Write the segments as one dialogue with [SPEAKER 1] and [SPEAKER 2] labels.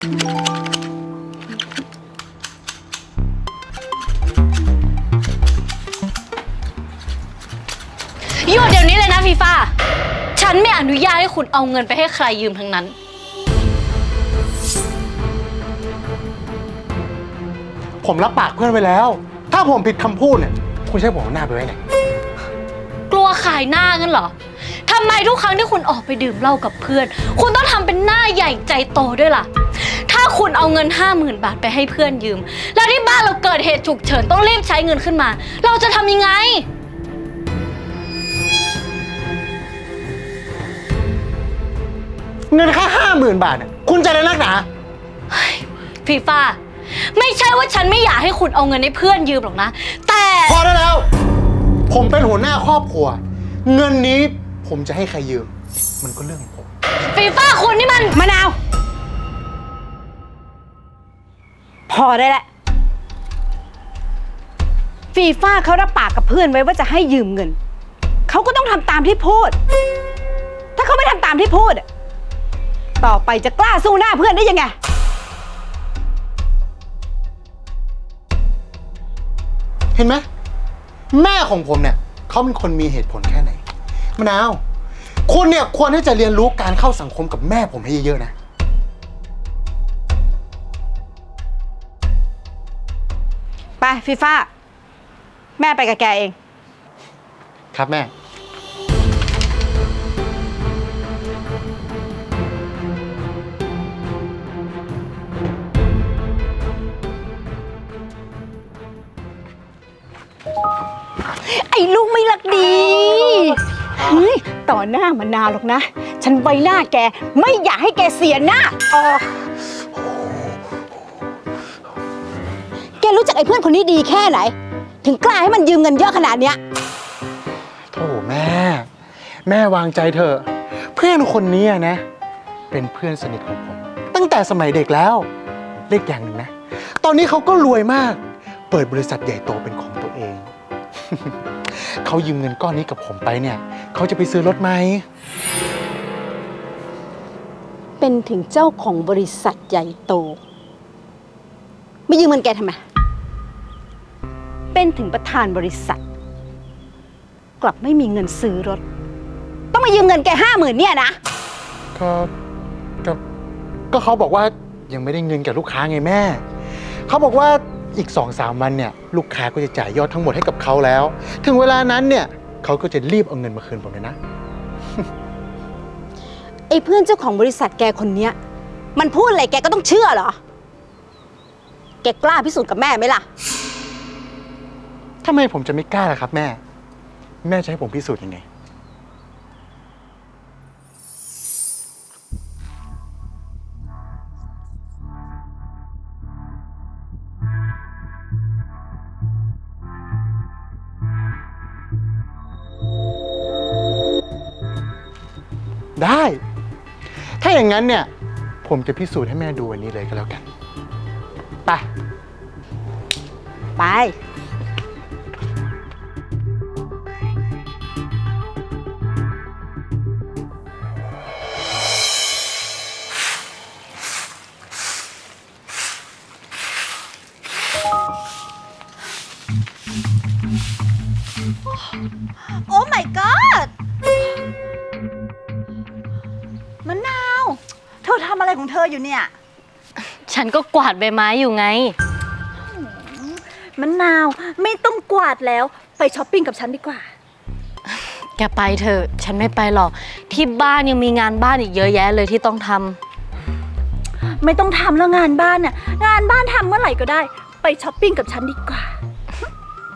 [SPEAKER 1] หยุดเดี๋ยวนี้เลยนะฟีฟ่า ฉันไม่อนุญาตให้คุณเอาเงินไปให้ใครยืมทั้งนั้น
[SPEAKER 2] ผมรับปากเพื่อนไว้แล้ว ถ้าผมผิดคำพูดเนี่ย คุณใช้ผมเอาหน้าไปไว้ไหน
[SPEAKER 1] กลัวขายหน้างั้นเหรอ ทำไมทุกครั้งที่คุณออกไปดื่มเหล้ากับเพื่อน คุณต้องทำเป็นหน้าใหญ่ใจโตด้วยล่ะ ถ้าคุณเอาเงิน 50,000 บาทไปให้เพื่อนยืม แล้วที่บ้านเราเกิดเหตุฉุกเฉินต้องรีบใช้เงินขึ้นมา เราจะทำยังไง
[SPEAKER 2] เงินแค่ห้าหมื่นบาทเนี่ยคุณจะได้นักหนา
[SPEAKER 1] ฟีฟ่าไม่ใช่ว่าฉันไม่อยากให้คุณเอาเงินให้เพื่อนยืมหรอกนะ แต่
[SPEAKER 2] พอได้แล้ว ผมเป็นหัวหน้าครอบครัว เงินนี้ผมจะให้ใครยืม มันก็เรื่องของผม
[SPEAKER 1] ฟีฟ่าคุณนี่มัน
[SPEAKER 3] มะนาว พอได้แล้วฟีฟ่าเขารับปากกับเพื่อนไว้ว่าจะให้ยืมเงิน เขาก็ต้องทำตามที่พูด ถ้าเขาไม่ทำตามที่พูดอะต่อไปจะกล้าสู้หน้าเพื่อนได้ยังไง
[SPEAKER 2] เห็นไหมแม่ของผมเนี่ยเขาเป็นคนมีเหตุผลแค่ไหนมะนาว คุณเนี่ยควรที่จะเรียนรู้การเข้าสังคมกับแม่ผมให้เยอะๆนะ
[SPEAKER 3] ไปฟีฟ่าแม่ไปกับแกเอง
[SPEAKER 2] ครับแม่
[SPEAKER 3] ไอ้ลูกไม่รักดีเฮ้ยต่อหน้ามะนาวหรอกนะ ฉันไว้หน้าแกไม่อยากให้แกเสียหน้าออก รู้จักไอ้เพื่อนคนนี้ดีแค่ไหน ถึงกล้าให้มันยืมเงินเยอะขนาดเนี้ย
[SPEAKER 2] โธ่แม่ แม่วางใจเถอะ เพื่อนคนนี้อะนะ เป็นเพื่อนสนิทของผม ตั้งแต่สมัยเด็กแล้วเล็กอย่างหนึ่งนะ ตอนนี้เขาก็รวยมาก เปิดบริษัทใหญ่โตเป็นของตัวเอง เขายืมเงินก้อนนี้กับผมไปเนี่ย เขาจะไปซื้อรถไหม
[SPEAKER 3] เป็นถึงเจ้าของบริษัทใหญ่โต ไม่ยืมเงินแกทำไม เป็นถึงประธานบริษัท กลับไม่มีเงินซื้อรถ ต้องมายืมเงินแกห้าหมื่นเนี่ยนะ
[SPEAKER 2] ก็ก็ก็เขาบอกว่ายังไม่ได้เงินกับลูกค้าไงแม่ เขาบอกว่าอีกสองสามวันเนี่ยลูกค้าก็จะจ่ายยอดทั้งหมดให้กับเขาแล้ว ถึงเวลานั้นเนี่ยเขาก็จะรีบเอาเงินมาคืนผมเลยนะ
[SPEAKER 3] ไอ้เพื่อนเจ้าของบริษัทแกคนเนี้ย มันพูดอะไรแกก็ต้องเชื่อเหรอ แกกล้าพิสูจน์กับแม่ไหมล่ะ
[SPEAKER 2] ทำไมผมจะไม่กล้าล่ะครับแม่ แม่จะให้ผมพิสูจน์ยังไง ได้ ถ้าอย่างนั้นเนี่ย ผมจะพิสูจน์ให้แม่ดูวันนี้เลยก็แล้วกัน ไป
[SPEAKER 3] ไป
[SPEAKER 4] อะไรของเธออยู่เนี่ย
[SPEAKER 1] ฉันก็กวาดใบไม้อยู่ไง
[SPEAKER 4] มะนาวไม่ต้องกวาดแล้วไปช้อปปิ้งกับฉันดีกว่า
[SPEAKER 1] แกไปเถอะฉันไม่ไปหรอก ที่บ้านยังมีงานบ้านอีกเยอะแยะเลยที่ต้องทำ
[SPEAKER 4] ไม่ต้องทำแล้วงานบ้านน่ะงานบ้านทำเมื่อไหร่ก็ได้ ไปช้อปปิ้งกับฉันดีกว่า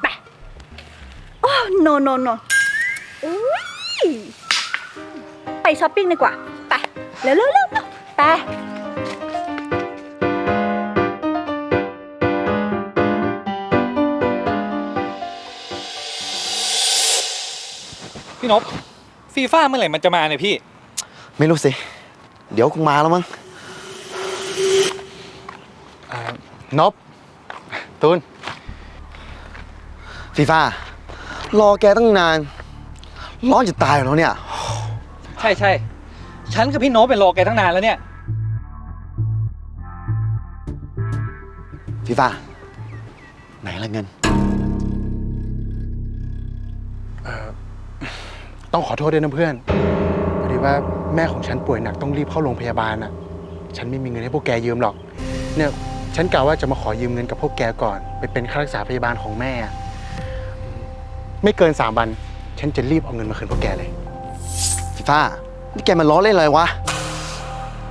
[SPEAKER 4] ไปโอ้ no no no อุ๊ยไปช้อปปิ้งดีกว่าไปเร็วเร็วเร็วเร็วไป
[SPEAKER 5] พี่นพฟีฟ่าเมื่อไหร่มันจะมาเนี่ยพี่
[SPEAKER 6] ไม่รู้สิ เดี๋ยวคงมาแล้วมั้ง
[SPEAKER 2] อ่านบตูน
[SPEAKER 6] ฟีฟ่ารอแกตั้งนาน ร้อนจะตายอยู่แล้วเนี่ย
[SPEAKER 5] ใช่ใช่ฉันกับพี่โนตเป็นรอแกตั้งนานแล้วเนี่ย
[SPEAKER 6] ฟีฟ่าไหนละเงิน
[SPEAKER 2] ต้องขอโทษด้วยนะเพื่อนพอดีว่าแม่ของฉันป่วยหนักต้องรีบเข้าโรงพยาบาลน่ะ ฉันไม่มีเงินให้พวกแกยืมหรอก เนี่ยฉันกะว่าจะมาขอยืมเงินกับพวกแกก่อน ไปเป็นค่ารักษาพยาบาลของแม่อะไม่เกินสามวัน ฉันจะรีบเอาเงินมาคืนพวกแกเลย
[SPEAKER 6] ฟีฟ่านี่แกมาล้อเล่นอะไรวะ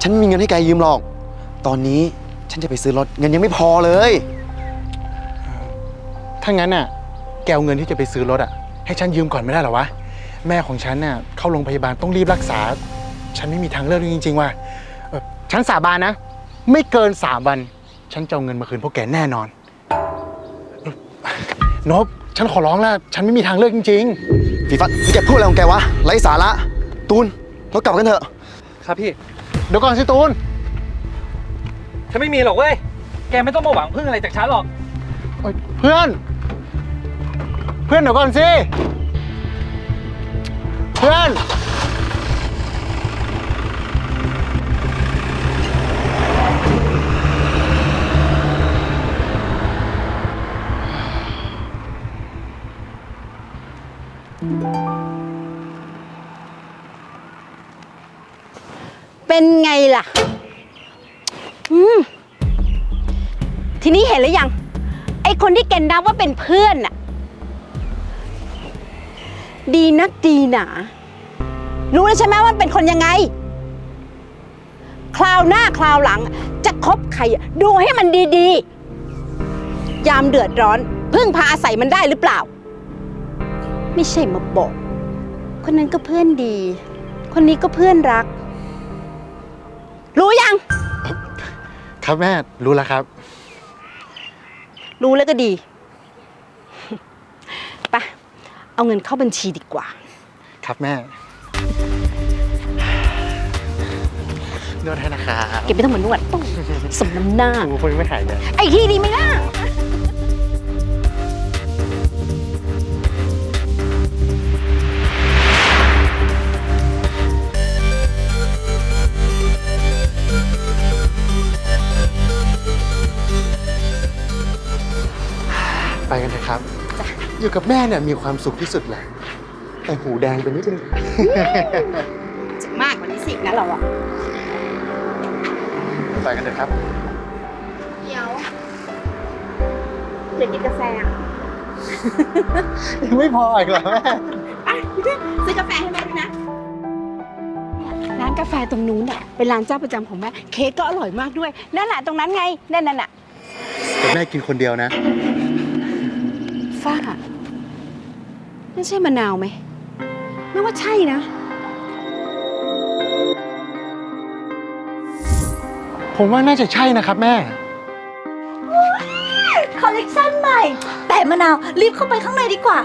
[SPEAKER 6] ฉันไม่มีเงินให้แกยืมหรอก ตอนนี้ฉันจะไปซื้อรถเงินยังไม่พอเลย
[SPEAKER 2] ถ้างั้นน่ะ แกเอาเงินที่จะไปซื้อรถอะ ให้ฉันยืมก่อนไม่ได้เหรอวะ แม่ของฉันน่ะเข้าโรงพยาบาลต้องรีบรักษา ฉันไม่มีทางเลือกจริง ๆ ว่ะเอ่อฉันสาบานนะ ไม่เกินสามวัน ฉันจะเอาเงินมาคืนพวกแกแน่นอนเอ่อนบฉันขอร้องแล้ว ฉันไม่มีทางเลือกจริง
[SPEAKER 6] ฟีฟ่านี่แกพูดอะไรของแกวะไร้สาระ ตูนเรากลับกันเถอะ
[SPEAKER 5] ครับพี่
[SPEAKER 2] ๆ เดี๋ยวก่อนสิตูน
[SPEAKER 5] ฉันไม่มีหรอกเว้ย แกไม่ต้องมาหวังพึ่งอะไรจากฉันหรอก
[SPEAKER 2] เอ้ยเพื่อน เพื่อนเดี๋ยวก่อนสิเพื่อน
[SPEAKER 3] เป็นไงล่ะ อืม ทีนี้เห็นหรือยัง ไอคนที่แกนับว่าเป็นเพื่อนน่ะ ดีนักดีหนา รู้แล้วใช่ไหมว่าเป็นคนยังไง คราวหน้าคราวหลัง จะคบใครอะดูให้มันดีๆ ยามเดือดร้อน พึ่งพาอาศัยมันได้หรือเปล่า ไม่ใช่มาบอก คนนั้นก็เพื่อนดี คนนี้ก็เพื่อนรัก รู้ยัง
[SPEAKER 2] ครับแม่รู้แล้วครับ
[SPEAKER 3] รู้แล้วก็ดี ไป เอาเงินเข้าบัญชีดีกว่า
[SPEAKER 2] ครับแม่นวดให้นะครับ
[SPEAKER 3] เก็บไม่ต้องเหมือนนวดสมน้ำหน้า
[SPEAKER 2] โอ้โหคนไม่หายเลย
[SPEAKER 3] ไอ้ที่ดีไหมล่ะ
[SPEAKER 2] อยู่กับแม่เนี่ยมีความสุขที่สุดแหละ แต่หูแดงไปนิดนึง
[SPEAKER 3] จะมากกว่านี้สินะเราอะ
[SPEAKER 2] ไปกันเถอะครับ
[SPEAKER 3] เดี๋ยวเดี๋ยวกินกาแฟอะ
[SPEAKER 2] ยังไม่พออีกเหรอแม่
[SPEAKER 3] ซื้อกาแฟให้แม่ด้วยนะเนี่ยร้านกาแฟตรงนู้นอะเป็นร้านเจ้าประจำของแม่ เค้กก็อร่อยมากด้วย นั่นแหละตรงนั้นไง นั่นน่ะ
[SPEAKER 2] แต่แม่กินคนเดียวนะ
[SPEAKER 3] ฝ้า นั่นใช่มะนาวไหมไม่ว่าใช่นะ
[SPEAKER 2] ผมว่าน่าจะใช่นะครับแม่
[SPEAKER 4] คอลเลกชันใหม่ แต่มะนาวรีบเข้าไปข้างในดีกว่า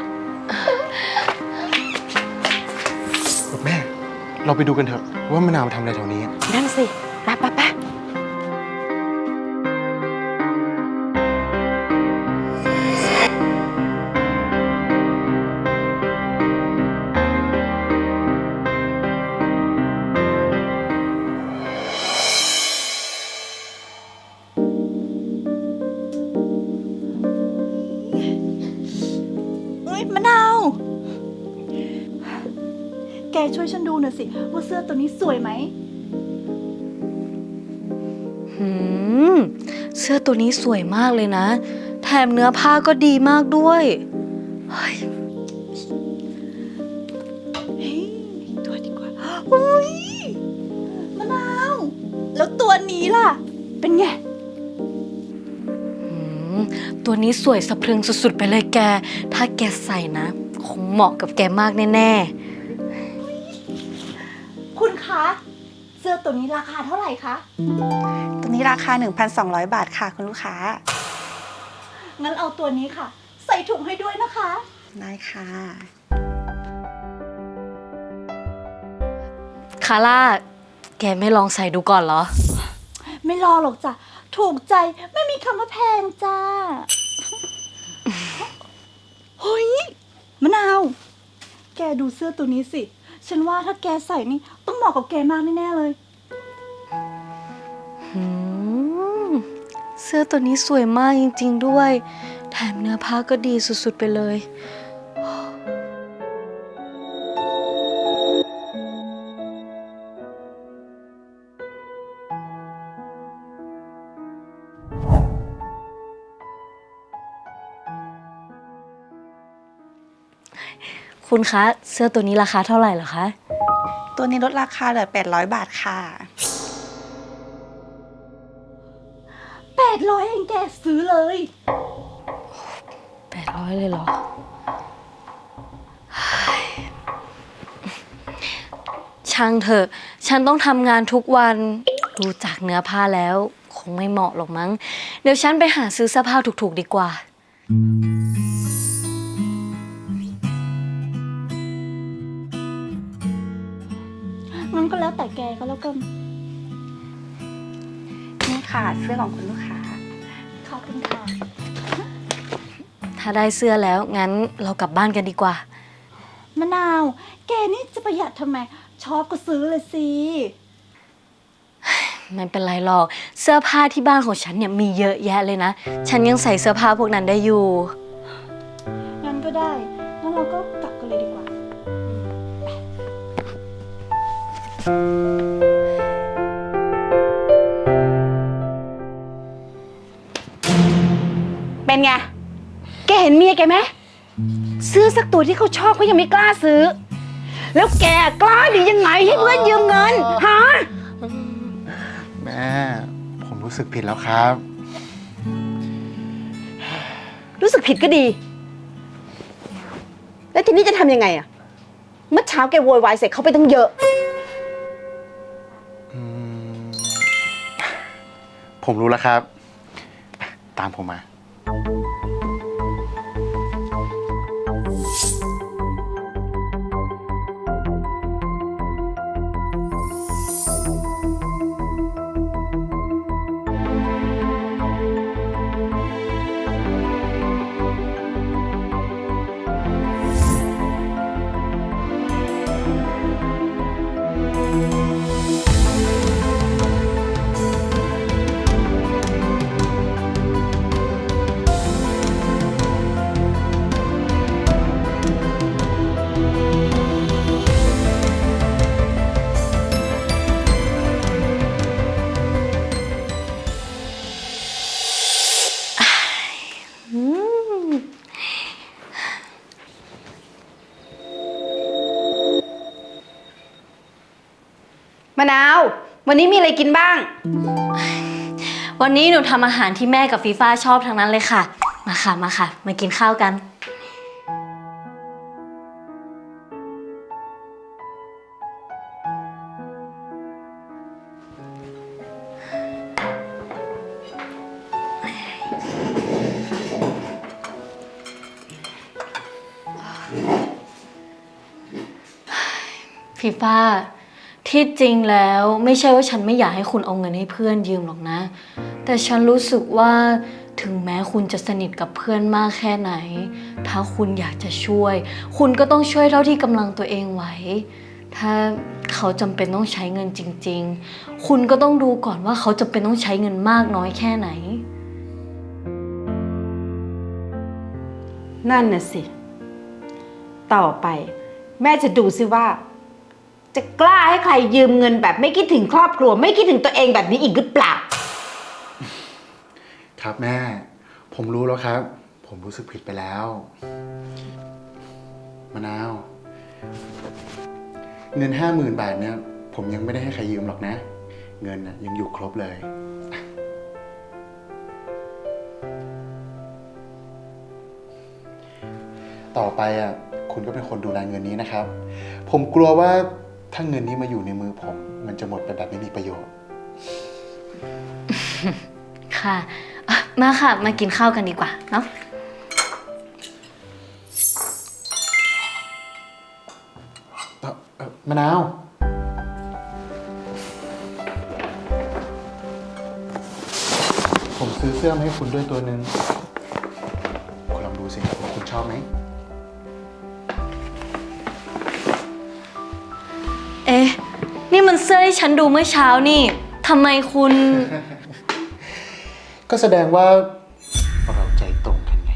[SPEAKER 2] แม่ เราไปดูกันเถอะว่ามะนาวทำอะไรแถวนี้
[SPEAKER 3] นั่นสิ
[SPEAKER 4] กช่วยฉันดูหน่อยสิ ว่าเสื้อตัวนี้สวยไหม
[SPEAKER 1] หืม เสื้อตัวนี้สวยมากเลยนะ แถมเนื้อผ้าก็ดีมากด้วยเฮ้ย
[SPEAKER 4] เฮ้ยตัวดีกว่าอุ้ยมะนาว แล้วตัวนี้ล่ะ เป็นไง
[SPEAKER 1] หืมตัวนี้สวยสะพรึงสุดๆไปเลยแก ถ้าแกใส่นะ คงเหมาะกับแกมากแน่
[SPEAKER 4] คุ เสื้อตัวนี้ราคาเท่าไหร่คะ
[SPEAKER 7] ตัวนี้ราคา 1,200 บาทค่ะคุณลูกค้า
[SPEAKER 4] งั้นเอาตัวนี้ค่ะ ใส่ถุงให้ด้วยนะคะ
[SPEAKER 7] ได้ค่ะ
[SPEAKER 1] ๆคาร่า แกไม่ลองใส่ดูก่อนเหรอ
[SPEAKER 4] ไม่รอหรอกจ้ะ ถูกใจไม่มีคำว่าแพงจ้าเฮ้ยมะนาว แกดูเสื้อตัวนี้สิ ฉันว่าถ้าแกใส่นี่ ต้องเหมาะกับแกมากแน่ๆเลย
[SPEAKER 1] สื้อตัวนี้สวยมากจริง ๆ ด้วย แถมเนื้อผ้าก็ดีสุด ๆ ไปเลย คุณคะ เสื้อตัวนี้ราคาเท่าไหร่เหรอคะ
[SPEAKER 7] ตัวนี้ลดราคาเหลือ 800 บาทค่ะ
[SPEAKER 4] ร้อยเองแกซื้อเลย
[SPEAKER 1] แปดร้อยเลยเหรอ ช่างเถอะ ฉันต้องทำงานทุกวัน ดูจากเนื้อผ้าแล้ว คงไม่เหมาะหรอกมั้ง เดี๋ยวฉันไปหาซื้อเสื้อผ้าถูกๆดีกว่า
[SPEAKER 4] งั้นก็แล้วแต่แกก็แล้วกัน
[SPEAKER 7] นี่ค่ะเสื้อของคุณลูกค้า
[SPEAKER 4] ข อบคุณค่ะ
[SPEAKER 1] ถ้าได้เสื้อแล้วงั้นเรากลับบ้านกันดีกว่า
[SPEAKER 4] มะนาว แกนี่จะประหยัดทำไม ชอบก็ซื้อเลยสิ
[SPEAKER 1] ไม่เป็นไรหรอก เสื้อผ้าที่บ้านของฉันเนี่ยมีเยอะแยะเลยนะ ฉันยังใส่เสื้อผ้าพวกนั้นได้อยู่
[SPEAKER 4] งั้นก็ได้ งั้นเราก็กลับกันเลยดีกว่า
[SPEAKER 3] เป็นไง แกเห็นเมียแกไหมซื้อสักตัวที่เขาชอบเขายังไม่กล้าซื้อ แล้วแกกล้าดียังไงให้เพื่อนยืมเงินฮะ
[SPEAKER 2] แม่ ผมรู้สึกผิดแล้วครับ
[SPEAKER 3] รู้สึกผิดก็ดี แล้วทีนี้จะทำยังไงอะเมื่อเช้าแกโวยวายเสร็จเขาไปตั้งเยอะ
[SPEAKER 2] อืมผมรู้แล้วครับ ตามผมมา
[SPEAKER 3] มะนาว วันนี้มีอะไรกินบ้าง
[SPEAKER 1] วันนี้หนูทำอาหารที่แม่กับฟีฟ้าชอบทั้งนั้นเลยค่ะ มาค่ะมาค่ะ มากินข้าวกัน ฟีฟ้า ที่จริงแล้วไม่ใช่ว่าฉันไม่อยากให้คุณเอาเงินให้เพื่อนยืมหรอกนะ แต่ฉันรู้สึกว่าถึงแม้คุณจะสนิทกับเพื่อนมากแค่ไหน ถ้าคุณอยากจะช่วย คุณก็ต้องช่วยเท่าที่กำลังตัวเองไหว ถ้าเขาจำเป็นต้องใช้เงินจริง ๆ คุณก็ต้องดูก่อนว่าเขาจำเป็นต้องใช้เงินมากน้อยแค่ไหน
[SPEAKER 3] นั่นน่ะสิ ต่อไป แม่จะดูซิว่า จะกล้าให้ใครยืมเงินแบบไม่คิดถึงครอบครัว ไม่คิดถึงตัวเองแบบนี้อีกหรือเปล่า
[SPEAKER 2] ครับแม่ ผมรู้แล้วครับ ผมรู้สึกผิดไปแล้ว มะนาว เงินห้าหมื่นบาทเนี่ย ผมยังไม่ได้ให้ใครยืมหรอกนะ เงินนะยังอยู่ครบเลย ต่อไปอะ คุณก็เป็นคนดูแลเงินนี้นะครับ ผมกลัวว่า ถ้าเงินนี้มาอยู่ในมือผม มันจะหมดไปแบบไม่มีประโยชน์
[SPEAKER 1] ค่ะอะ มาค่ะ มากินข้าวกันดีกว่า เนาะ
[SPEAKER 2] เอ่อเอ่อมะนาว ผมซื้อเสื้อมาให้คุณด้วยตัวหนึ่งคุณลองดูสิว่าคุณชอบไหม
[SPEAKER 1] นี่มันเสื้อที่ฉันดูเมื่อเช้านี่ทำไมคุณ
[SPEAKER 2] ก็แสดงว่าเราใจตรงกันไง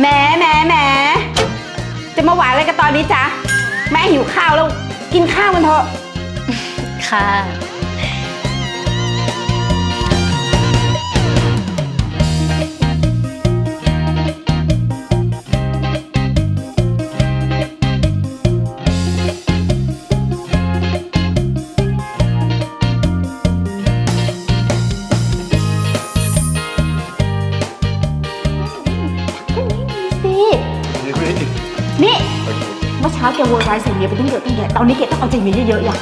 [SPEAKER 3] แหมแหมแหมจะมาหวานอะไรกันตอนนี้จ๊ะ แม่หิวข้าวแล้ว กินข้าวกันเถอะ
[SPEAKER 1] ค่ะ
[SPEAKER 3] วยวายใส่เมียไปตั้งเยอะตั้งแยะตอนนี้เกดต้องเอาใจเมียเยอะๆอย่าง